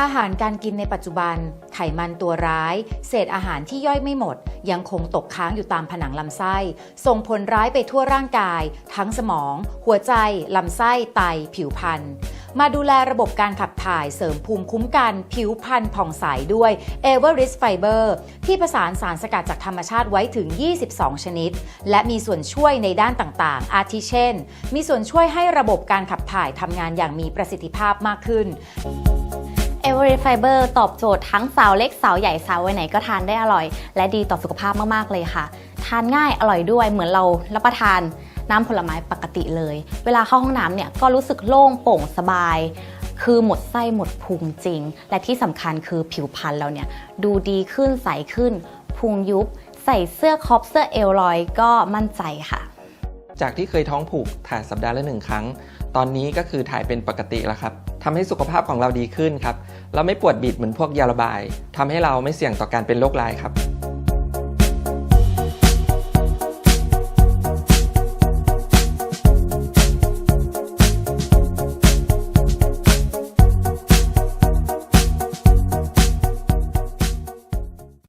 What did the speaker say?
อาหารการกินในปัจจุบัน ไขมันตัวร้าย เศษอาหารที่ย่อยไม่หมด ยังคงตกค้างอยู่ตามผนังลำไส้ ส่งผลร้ายไปทั่วร่างกาย ทั้งสมอง หัวใจ ลำไส้ ไต ผิวพรรณมาดูแลระบบการขับถ่ายเสริมภูมิคุ้มกัน ผิวพรรณผ่องใสด้วย e v e r i s t Fiber ที่ผสานสารสกัดจากธรรมชาติไว้ถึง 22 ชนิด และมีส่วนช่วยในด้านต่างๆ อาทิเช่น มีส่วนช่วยให้ระบบการขับถ่ายทำงานอย่างมีประสิทธิภาพมากขึ้น e v e r y Fiber ตอบโจทย์ทั้งสาวเล็กสาวใหญ่สาววัยไหนก็ทานได้อร่อย และดีต่อสุขภาพมากๆเลยค่ะ ทานง่ายอร่อยด้วยเหมือนเรารับประทานน้ำผลไม้ปกติเลย เวลาเข้าห้องน้ำเนี่ยก็รู้สึกโล่งโปร่งสบาย คือหมดไส้หมดพุงจริง และที่สำคัญคือผิวพรรณเราเนี่ยดูดีขึ้นใสขึ้นพุงยุบ ใส่เสื้อคอปเสื้อเอลลอยก็มั่นใจค่ะ จากที่เคยท้องผูกถ่ายสัปดาห์ละหนึ่งครั้ง ตอนนี้ก็คือถ่ายเป็นปกติแล้วครับทำให้สุขภาพของเราดีขึ้นครับ เราไม่ปวดบิดเหมือนพวกยาระบายทำให้เราไม่เสี่ยงต่อการเป็นโรคร้ายครับ